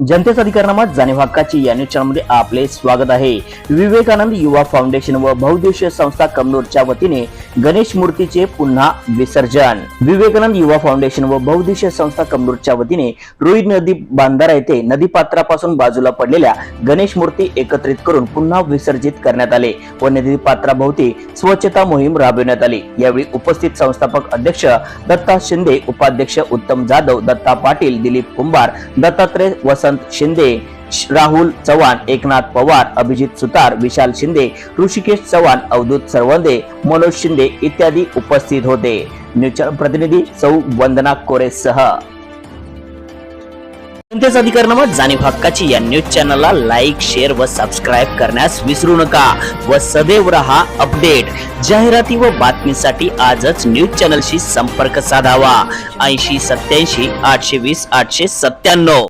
जनतेचा अधिकारनामा जाणीव हक्काची या न्यूज चॅनलमध्ये आपले स्वागत आहे. विवेकानंद युवा फाउंडेशन व बहुद्देशीय संस्था कमनोरच्या वतीने गणेश मूर्तीचे पुन्हा विसर्जन. विवेकानंद युवा फाउंडेशन व बहुद्देशीय संस्था कमनोरच्या वतीने रोहित नदी बांधारा येथे नदीपात्रापासून बाजूला पडलेल्या गणेश मूर्ती एकत्रित करून पुन्हा विसर्जित करण्यात आले व नदीपात्राभोवती स्वच्छता मोहीम राबविण्यात आली. यावेळी उपस्थित संस्थापक अध्यक्ष दत्ता शिंदे उपाध्यक्ष उत्तम जाधव दत्ता पाटील दिलीप कुंभार दत्तात्रय वसंत शिंदे राहुल चव्हाण एकनाथ पवार अभिजित सुतार विशाल शिंदे ऋषिकेश चव्हाण अवधूत सरवंदे मनोज शिंदे इत्यादी उपस्थित होते. न्यूज प्रतिनिधी सौ वंदना कोरे सह अधिकार अधिकारनामा जाणीव हक्काची या न्यूज चॅनलला लाईक शेअर व सबस्क्राईब करण्यास विसरू नका व सदैव रहा अपडेट. जाहिराती व बातमीसाठी आजच न्यूज चॅनलशी संपर्क साधावा. ऐंशी सत्याऐंशी आठशे वीस आठशे सत्त्याण्णव.